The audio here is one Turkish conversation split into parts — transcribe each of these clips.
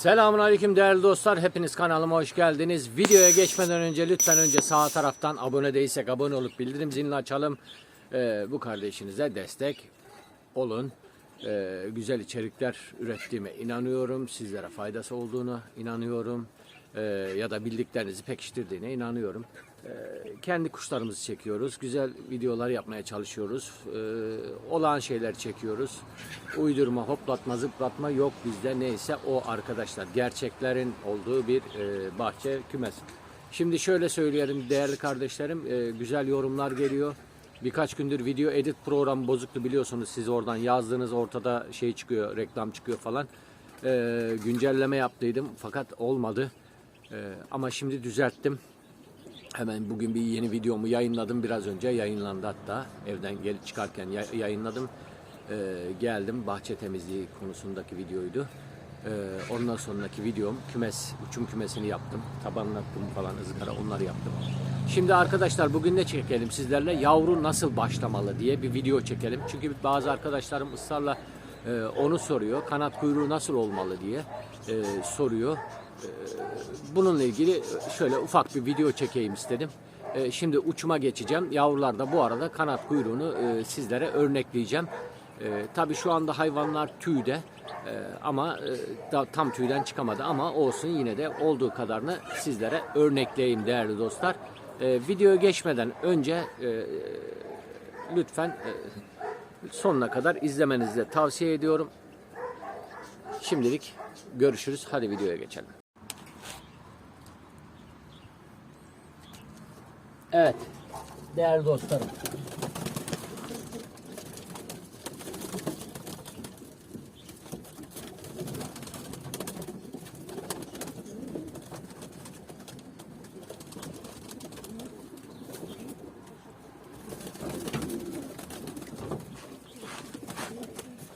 Selamun Aleyküm değerli dostlar. Hepiniz kanalıma hoş geldiniz. Videoya geçmeden önce lütfen önce sağ taraftan abone değilsek abone olup bildirim zilini açalım. Ee, bu kardeşinize destek olun. Ee, güzel içerikler ürettiğime inanıyorum. Sizlere faydası olduğunu inanıyorum. Ee, ya da bildiklerinizi pekiştirdiğine inanıyorum. Ee, kendi kuşlarımızı çekiyoruz. Güzel videolar yapmaya çalışıyoruz. Ee, olağan şeyler çekiyoruz. Uydurma, hoplatma, zıplatma yok bizde. Neyse o arkadaşlar. Gerçeklerin olduğu bir e, bahçe kümes. Şimdi şöyle söyleyelim değerli kardeşlerim. e, güzel yorumlar geliyor. Birkaç gündür video edit programı bozuktu biliyorsunuz. Siz oradan yazdığınız ortada şey çıkıyor, reklam çıkıyor falan. Ee, güncelleme yaptıydım fakat olmadı. Ee, ama şimdi düzelttim. Hemen bugün bir yeni videomu yayınladım biraz önce yayınlandı hatta evden gelip çıkarken ya- yayınladım. Ee, geldim bahçe temizliği konusundaki videoydu. Ee, ondan sonraki videom kümes uçum kümesini yaptım. Tabanlattım falan ızgara onları yaptım. Şimdi arkadaşlar bugün ne çekelim sizlerle yavru nasıl başlamalı diye bir video çekelim. Çünkü bazı arkadaşlarım ısrarla e, onu soruyor. Kanat kuyruğu nasıl olmalı diye e, soruyor. Bununla ilgili şöyle ufak bir video çekeyim istedim. Ee, Şimdi uçuma geçeceğim. Yavrular da bu arada kanat kuyruğunu e, sizlere örnekleyeceğim. Ee, Tabii şu anda hayvanlar tüyde Ee, ama e, da, tam tüyden çıkamadı ama olsun yine de olduğu kadarını sizlere örnekleyeyim değerli dostlar. Ee, Videoya geçmeden önce e, lütfen e, sonuna kadar izlemenizi de tavsiye ediyorum. Şimdilik görüşürüz. Hadi videoya geçelim. Evet. Değerli dostlarım.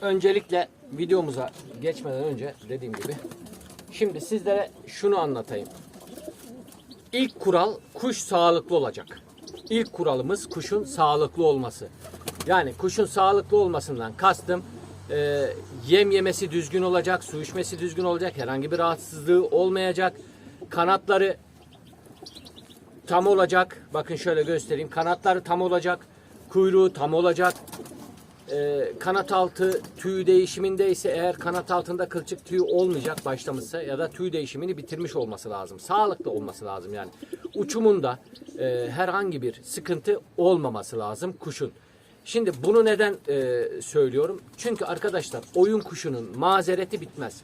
Öncelikle videomuza geçmeden önce dediğim gibi şimdi sizlere şunu anlatayım. İlk kural kuş sağlıklı olacak. İlk kuralımız kuşun sağlıklı olması. Yani kuşun sağlıklı olmasından kastım e, yem yemesi düzgün olacak, su içmesi düzgün olacak, herhangi bir rahatsızlığı olmayacak. Kanatları tam olacak. Bakın şöyle göstereyim. Kanatları tam olacak. Kuyruğu tam olacak. Ee, kanat altı tüy değişiminde ise eğer kanat altında kılçık tüy olmayacak başlamışsa ya da tüy değişimini bitirmiş olması lazım. Sağlıklı olması lazım yani. Uçumunda e, herhangi bir sıkıntı olmaması lazım kuşun. Şimdi bunu neden e, söylüyorum? Çünkü arkadaşlar oyun kuşunun mazereti bitmez.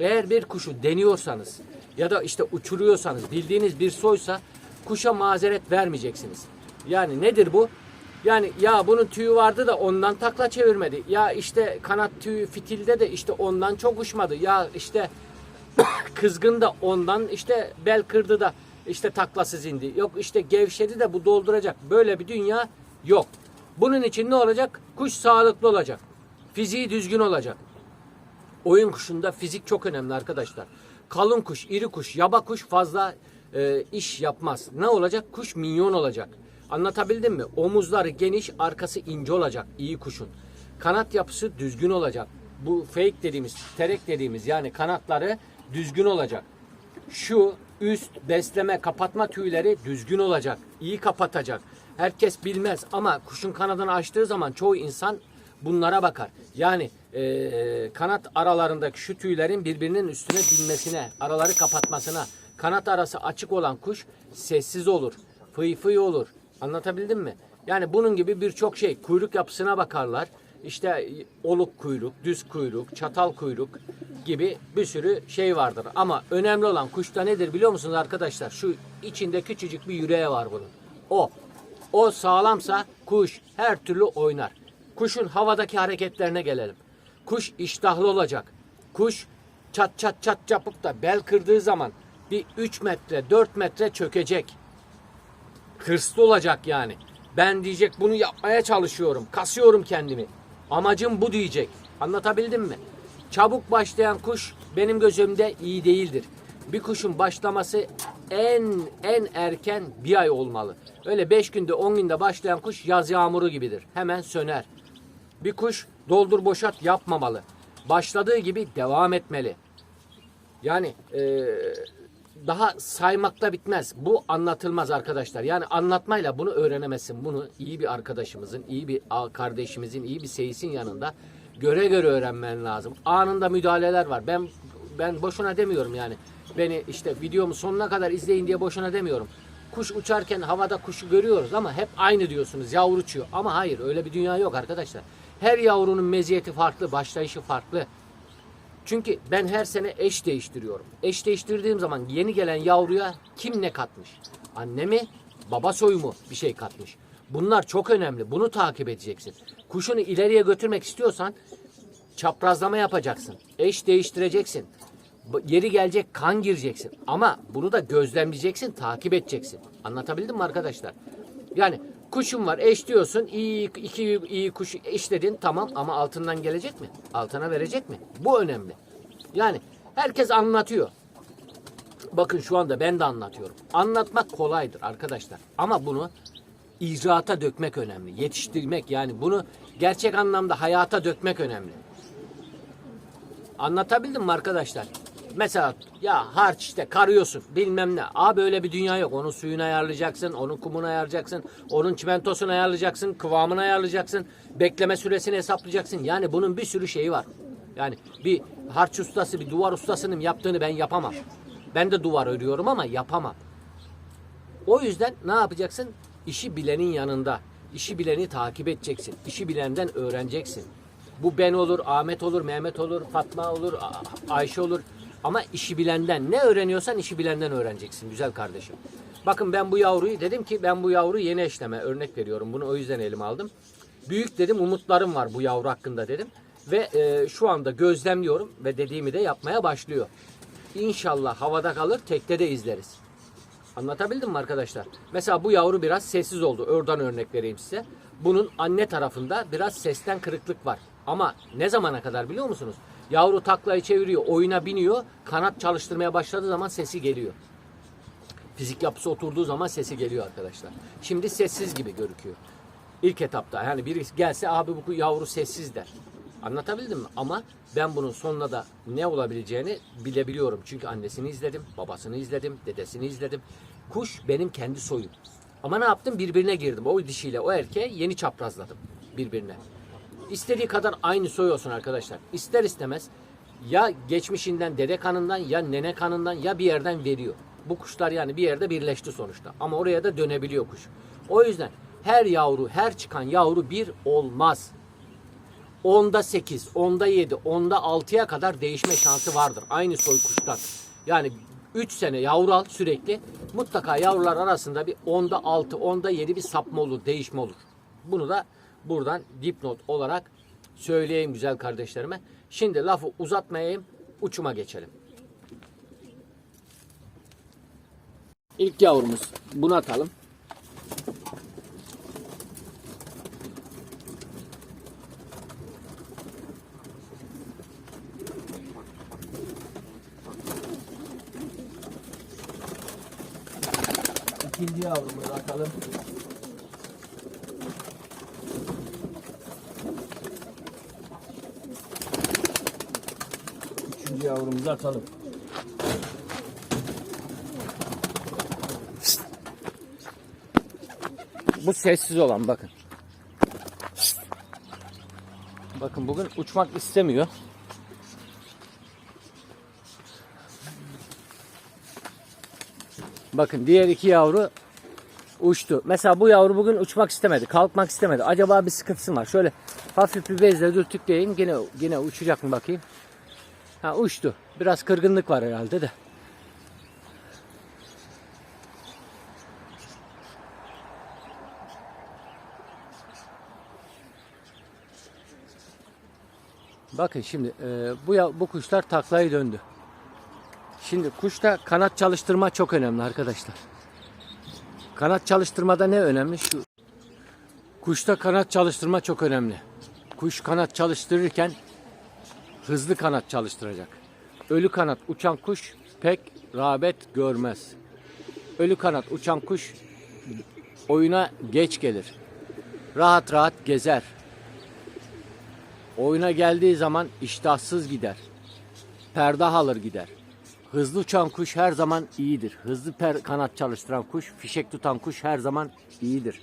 Eğer bir kuşu deniyorsanız ya da işte uçuruyorsanız bildiğiniz bir soysa kuşa mazeret vermeyeceksiniz. Yani nedir bu? Yani ya bunun tüyü vardı da ondan takla çevirmedi. Ya işte kanat tüyü fitilde de işte ondan çok uçmadı. Ya işte kızgın da ondan işte bel kırdı da işte taklasız indi. Yok işte gevşedi de bu dolduracak. Böyle bir dünya yok. Bunun için ne olacak? Kuş sağlıklı olacak. Fiziği düzgün olacak. Oyun kuşunda fizik çok önemli arkadaşlar. Kalın kuş, iri kuş, yaba kuş fazla e, iş yapmaz. Ne olacak? Kuş minyon olacak. Anlatabildim mi? Omuzları geniş, arkası ince olacak iyi kuşun. Kanat yapısı düzgün olacak. Bu fake dediğimiz, terek dediğimiz yani kanatları düzgün olacak. Şu üst besleme kapatma tüyleri düzgün olacak. iyi kapatacak. Herkes bilmez ama kuşun kanadını açtığı zaman çoğu insan bunlara bakar. Yani eee, kanat aralarındaki şu tüylerin birbirinin üstüne binmesine, araları kapatmasına, kanat arası açık olan kuş sessiz olur, fıy fıy olur. Anlatabildim mi? Yani bunun gibi birçok şey. Kuyruk yapısına bakarlar. İşte oluk kuyruk, düz kuyruk, çatal kuyruk gibi bir sürü şey vardır. Ama önemli olan kuşta nedir biliyor musunuz arkadaşlar? Şu içinde küçücük bir yüreği var bunun. O. O sağlamsa kuş her türlü oynar. Kuşun havadaki hareketlerine gelelim. Kuş iştahlı olacak. Kuş çat çat çat yapıp da bel kırdığı zaman bir 3 metre 4 metre çökecek. Hırslı olacak yani. Ben diyecek bunu yapmaya çalışıyorum. Kasıyorum kendimi. Amacım bu diyecek. Anlatabildim mi? Çabuk başlayan kuş benim gözümde iyi değildir. Bir kuşun başlaması en en erken bir ay olmalı. Öyle 5 günde 10 günde başlayan kuş yaz yağmuru gibidir. Hemen söner. Bir kuş doldur boşalt yapmamalı. Başladığı gibi devam etmeli. Yani e, daha saymakta bitmez. Bu anlatılmaz arkadaşlar. Yani anlatmayla bunu öğrenemezsin. Bunu iyi bir arkadaşımızın, iyi bir kardeşimizin, iyi bir seyisin yanında göre göre öğrenmen lazım. Anında müdahaleler var. Ben ben boşuna demiyorum yani. Beni işte videomu sonuna kadar izleyin diye boşuna demiyorum. Kuş uçarken havada kuşu görüyoruz ama hep aynı diyorsunuz. Yavru uçuyor. Ama hayır öyle bir dünya yok arkadaşlar. Her yavrunun meziyeti farklı, başlayışı farklı. Çünkü ben her sene eş değiştiriyorum. Eş değiştirdiğim zaman yeni gelen yavruya kim ne katmış? Anne mi? Baba soyu mu bir şey katmış? Bunlar çok önemli. Bunu takip edeceksin. Kuşunu ileriye götürmek istiyorsan çaprazlama yapacaksın. Eş değiştireceksin. Yeri gelecek kan gireceksin. Ama bunu da gözlemleyeceksin, takip edeceksin. Anlatabildim mi arkadaşlar? Yani kuşun var eş diyorsun iyi iki iyi kuş eşledin tamam ama altından gelecek mi? Altına verecek mi? Bu önemli. Yani herkes anlatıyor. Bakın şu anda ben de anlatıyorum. Anlatmak kolaydır arkadaşlar. Ama bunu icraata dökmek önemli. Yetiştirmek yani bunu gerçek anlamda hayata dökmek önemli. Anlatabildim mi arkadaşlar? Mesela ya harç işte karıyorsun bilmem ne. Abi öyle bir dünya yok. Onun suyunu ayarlayacaksın, onun kumunu ayarlayacaksın, onun çimentosunu ayarlayacaksın, kıvamını ayarlayacaksın, bekleme süresini hesaplayacaksın. Yani bunun bir sürü şeyi var. Yani bir harç ustası, bir duvar ustasının yaptığını ben yapamam. Ben de duvar örüyorum ama yapamam. O yüzden ne yapacaksın? İşi bilenin yanında. İşi bileni takip edeceksin. İşi bilenden öğreneceksin. Bu ben olur, Ahmet olur, Mehmet olur, Fatma olur, Ayşe olur. Ama işi bilenden ne öğreniyorsan işi bilenden öğreneceksin güzel kardeşim. Bakın ben bu yavruyu dedim ki ben bu yavru yeni eşleme örnek veriyorum. Bunu o yüzden elime aldım. Büyük dedim umutlarım var bu yavru hakkında dedim. Ve e, şu anda gözlemliyorum ve dediğimi de yapmaya başlıyor. İnşallah havada kalır tekte de izleriz. Anlatabildim mi arkadaşlar? Mesela bu yavru biraz sessiz oldu. Oradan örnek vereyim size. Bunun anne tarafında biraz sesten kırıklık var. Ama ne zamana kadar biliyor musunuz? Yavru taklayı çeviriyor, oyuna biniyor. Kanat çalıştırmaya başladığı zaman sesi geliyor. Fizik yapısı oturduğu zaman sesi geliyor arkadaşlar. Şimdi sessiz gibi gözüküyor. İlk etapta yani biri gelse abi bu yavru sessiz der. Anlatabildim mi? Ama ben bunun sonunda da ne olabileceğini bilebiliyorum. Çünkü annesini izledim, babasını izledim, dedesini izledim. Kuş benim kendi soyum. Ama ne yaptım? Birbirine girdim. O dişiyle o erkeğe yeni çaprazladım birbirine. İstediği kadar aynı soy olsun arkadaşlar. İster istemez ya geçmişinden dede kanından ya nene kanından ya bir yerden veriyor. Bu kuşlar yani bir yerde birleşti sonuçta. Ama oraya da dönebiliyor kuş. O yüzden her yavru, her çıkan yavru bir olmaz. Onda 8, onda 7, onda 6'ya kadar değişme şansı vardır. Aynı soy kuşlar. Yani 3 sene yavru al sürekli. Mutlaka yavrular arasında bir onda 6, onda 7 bir sapma olur, değişme olur. Bunu da buradan dipnot olarak söyleyeyim güzel kardeşlerime. Şimdi lafı uzatmayayım, uçuma geçelim. İlk yavrumuz bunu atalım. İkinci yavrumuzu atalım. Yavrumuzu atalım. Bu sessiz olan bakın. Bakın bugün uçmak istemiyor. Bakın diğer iki yavru uçtu. Mesela bu yavru bugün uçmak istemedi. Kalkmak istemedi. Acaba bir sıkıntısı var. Şöyle hafif bir bezle dürtükleyeyim. Yine, yine uçacak mı bakayım. Ha uçtu. Biraz kırgınlık var herhalde de. Bakın şimdi e, bu bu kuşlar taklayı döndü. Şimdi kuşta kanat çalıştırma çok önemli arkadaşlar. Kanat çalıştırmada ne önemli? Şu kuşta kanat çalıştırma çok önemli. Kuş kanat çalıştırırken hızlı kanat çalıştıracak. Ölü kanat uçan kuş pek rağbet görmez. Ölü kanat uçan kuş oyuna geç gelir. Rahat rahat gezer. Oyuna geldiği zaman iştahsız gider. Perdah alır gider. Hızlı uçan kuş her zaman iyidir. Hızlı per kanat çalıştıran kuş, fişek tutan kuş her zaman iyidir.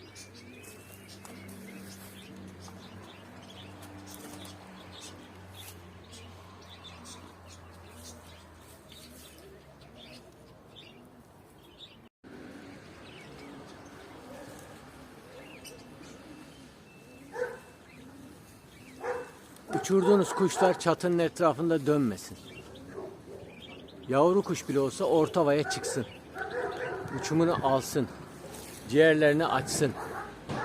Uçurduğunuz kuşlar çatının etrafında dönmesin. Yavru kuş bile olsa orta havaya çıksın. Uçumunu alsın. Ciğerlerini açsın.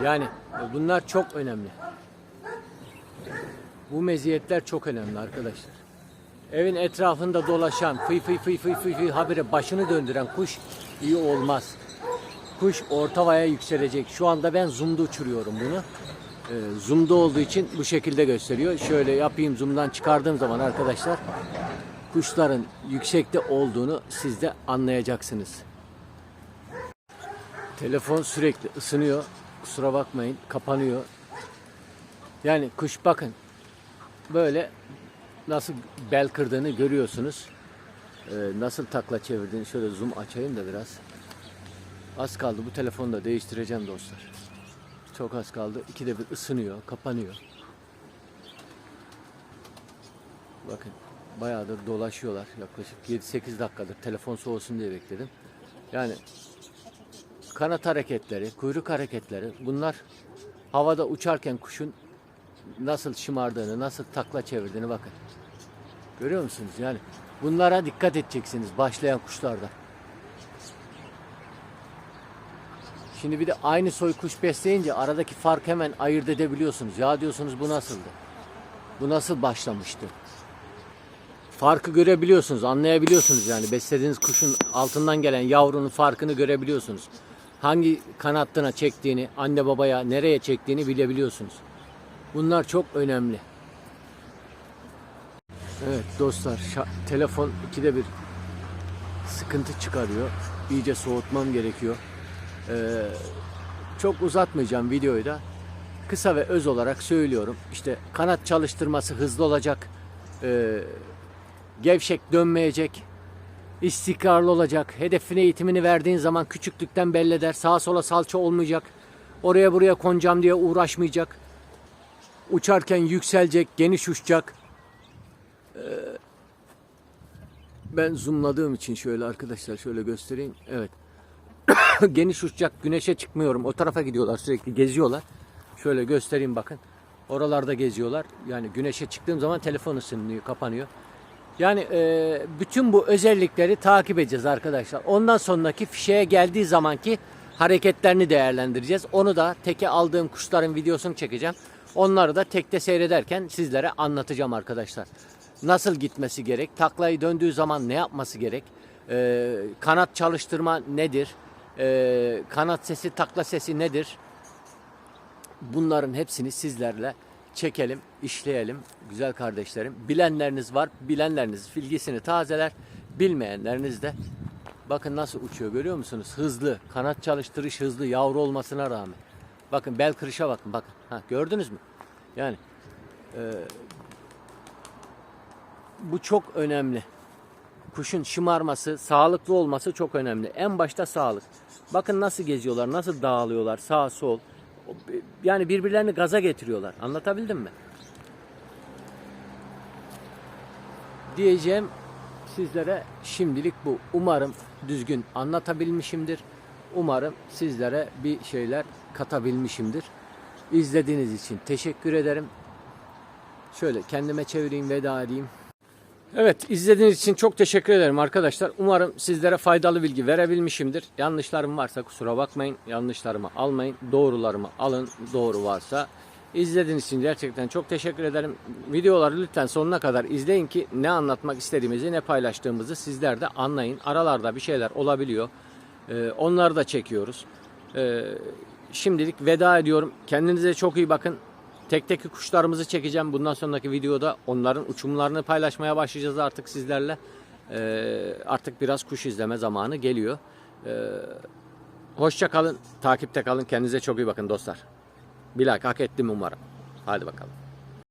Yani bunlar çok önemli. Bu meziyetler çok önemli arkadaşlar. Evin etrafında dolaşan fıy fıy fıy fıy fıy fıy habire başını döndüren kuş iyi olmaz. Kuş orta havaya yükselecek. Şu anda ben zoom'da uçuruyorum bunu. Ee, zoom'da olduğu için bu şekilde gösteriyor. Şöyle yapayım zoom'dan çıkardığım zaman arkadaşlar kuşların yüksekte olduğunu siz de anlayacaksınız. Telefon sürekli ısınıyor. Kusura bakmayın kapanıyor. Yani kuş bakın böyle nasıl bel kırdığını görüyorsunuz. Ee, nasıl takla çevirdiğini şöyle zoom açayım da biraz. Az kaldı bu telefonu da değiştireceğim dostlar. Çok az kaldı. İkide bir ısınıyor, kapanıyor. Bakın bayağıdır dolaşıyorlar. Yaklaşık 7-8 dakikadır telefon soğusun diye bekledim. Yani kanat hareketleri, kuyruk hareketleri bunlar havada uçarken kuşun nasıl şımardığını, nasıl takla çevirdiğini bakın. Görüyor musunuz? Yani bunlara dikkat edeceksiniz başlayan kuşlarda. Şimdi bir de aynı soy kuş besleyince aradaki fark hemen ayırt edebiliyorsunuz. Ya diyorsunuz bu nasıldı? Bu nasıl başlamıştı? Farkı görebiliyorsunuz, anlayabiliyorsunuz yani beslediğiniz kuşun altından gelen yavrunun farkını görebiliyorsunuz. Hangi kanattına çektiğini, anne babaya nereye çektiğini bilebiliyorsunuz. Bunlar çok önemli. Evet dostlar, telefon ikide bir sıkıntı çıkarıyor. İyice soğutmam gerekiyor. Ee, çok uzatmayacağım videoyu da. Kısa ve öz olarak söylüyorum. İşte kanat çalıştırması hızlı olacak. Ee, gevşek dönmeyecek. istikrarlı olacak. Hedefine eğitimini verdiğin zaman küçüklükten belli eder. Sağa sola salça olmayacak. Oraya buraya konacağım diye uğraşmayacak. Uçarken yükselecek, geniş uçacak. Ee, ben zoomladığım için şöyle arkadaşlar şöyle göstereyim. Evet. geniş uçacak. Güneşe çıkmıyorum. O tarafa gidiyorlar sürekli geziyorlar. Şöyle göstereyim bakın. Oralarda geziyorlar. Yani güneşe çıktığım zaman telefon ısınıyor, kapanıyor. Yani e, bütün bu özellikleri takip edeceğiz arkadaşlar. Ondan sonraki fişeye geldiği zamanki hareketlerini değerlendireceğiz. Onu da teke aldığım kuşların videosunu çekeceğim. Onları da tekte seyrederken sizlere anlatacağım arkadaşlar. Nasıl gitmesi gerek? Taklayı döndüğü zaman ne yapması gerek? E, kanat çalıştırma nedir? E, kanat sesi, takla sesi nedir? Bunların hepsini sizlerle çekelim, işleyelim güzel kardeşlerim. Bilenleriniz var, bilenleriniz bilgisini tazeler, bilmeyenleriniz de bakın nasıl uçuyor görüyor musunuz? Hızlı, kanat çalıştırış hızlı, yavru olmasına rağmen. Bakın bel kırışa bakın, bakın. Ha, gördünüz mü? Yani e, bu çok önemli. Kuşun şımarması, sağlıklı olması çok önemli. En başta sağlık. Bakın nasıl geziyorlar, nasıl dağılıyorlar, sağ sol. Yani birbirlerini gaza getiriyorlar. Anlatabildim mi? Diyeceğim sizlere şimdilik bu. Umarım düzgün anlatabilmişimdir. Umarım sizlere bir şeyler katabilmişimdir. İzlediğiniz için teşekkür ederim. Şöyle kendime çevireyim veda edeyim. Evet izlediğiniz için çok teşekkür ederim arkadaşlar. Umarım sizlere faydalı bilgi verebilmişimdir. Yanlışlarım varsa kusura bakmayın. Yanlışlarımı almayın. Doğrularımı alın. Doğru varsa. İzlediğiniz için gerçekten çok teşekkür ederim. Videoları lütfen sonuna kadar izleyin ki ne anlatmak istediğimizi ne paylaştığımızı sizler de anlayın. Aralarda bir şeyler olabiliyor. Ee, onları da çekiyoruz. Ee, şimdilik veda ediyorum. Kendinize çok iyi bakın. Tek tek kuşlarımızı çekeceğim. Bundan sonraki videoda onların uçumlarını paylaşmaya başlayacağız artık sizlerle. Ee, artık biraz kuş izleme zamanı geliyor. Ee, hoşça kalın, takipte kalın. Kendinize çok iyi bakın dostlar. Bir like hak ettim umarım. Hadi bakalım.